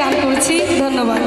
গান করছি ধন্যবাদ।